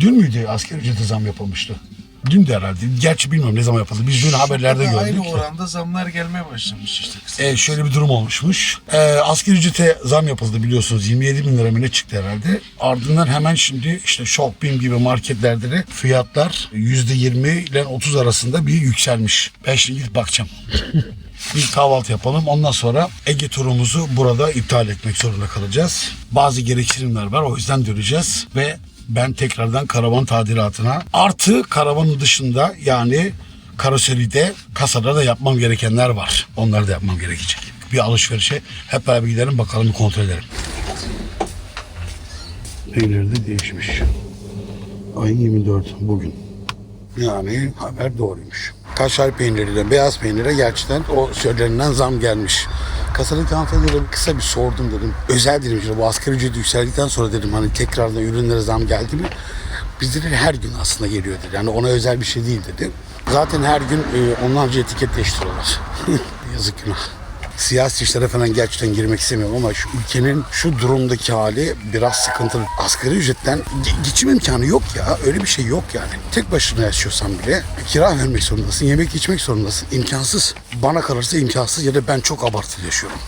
Dün müydü asgari ücrete zam yapılmıştı? Dün de herhalde. Gerçi bilmiyorum ne zaman yapıldı. Biz dün haberlerde gördük. Aynı oranda zamlar gelmeye başlamış işte. kısa. E, şöyle bir durum olmuşmuş. E, asgari ücrete zam yapıldı biliyorsunuz. 27 bin lira mı ne çıktı herhalde. Ardından hemen şimdi işte Shopping gibi marketlerde de fiyatlar %20 ile 30 arasında bir yükselmiş. Ben şimdi gidip bakacağım. bir kahvaltı yapalım. Ondan sonra Ege turumuzu burada iptal etmek zorunda kalacağız. Bazı gereksinimler var. O yüzden döneceğiz ve ben tekrardan karavan tadilatına artı karavanın dışında yani karoseride kasada da yapmam gerekenler var. Onları da yapmam gerekecek. Bir alışverişe hep beraber gidelim bakalım kontrol edelim. Peynir de değişmiş. Ayın 24 bugün. Yani haber doğruymuş. Kaşar peyniriyle beyaz peynire gerçekten o söylenilen zam gelmiş. Kasadaki hanımefendiye de kısa bir sordum dedim. Özel dedim işte bu asgari ücret yükseldikten sonra dedim hani tekrardan ürünlere zam geldi mi? Bizde de her gün aslında geliyor dedi. Yani ona özel bir şey değil dedi. Zaten her gün e, onlarca etiket değiştiriyorlar. Yazık günah. Siyasi işlere falan gerçekten girmek istemiyorum ama şu ülkenin şu durumdaki hali biraz sıkıntılı. Asgari ücretten ge- geçim imkanı yok ya. Öyle bir şey yok yani. Tek başına yaşıyorsan bile kira vermek zorundasın, yemek içmek zorundasın. İmkansız. Bana kalırsa imkansız ya da ben çok abartılı yaşıyorum.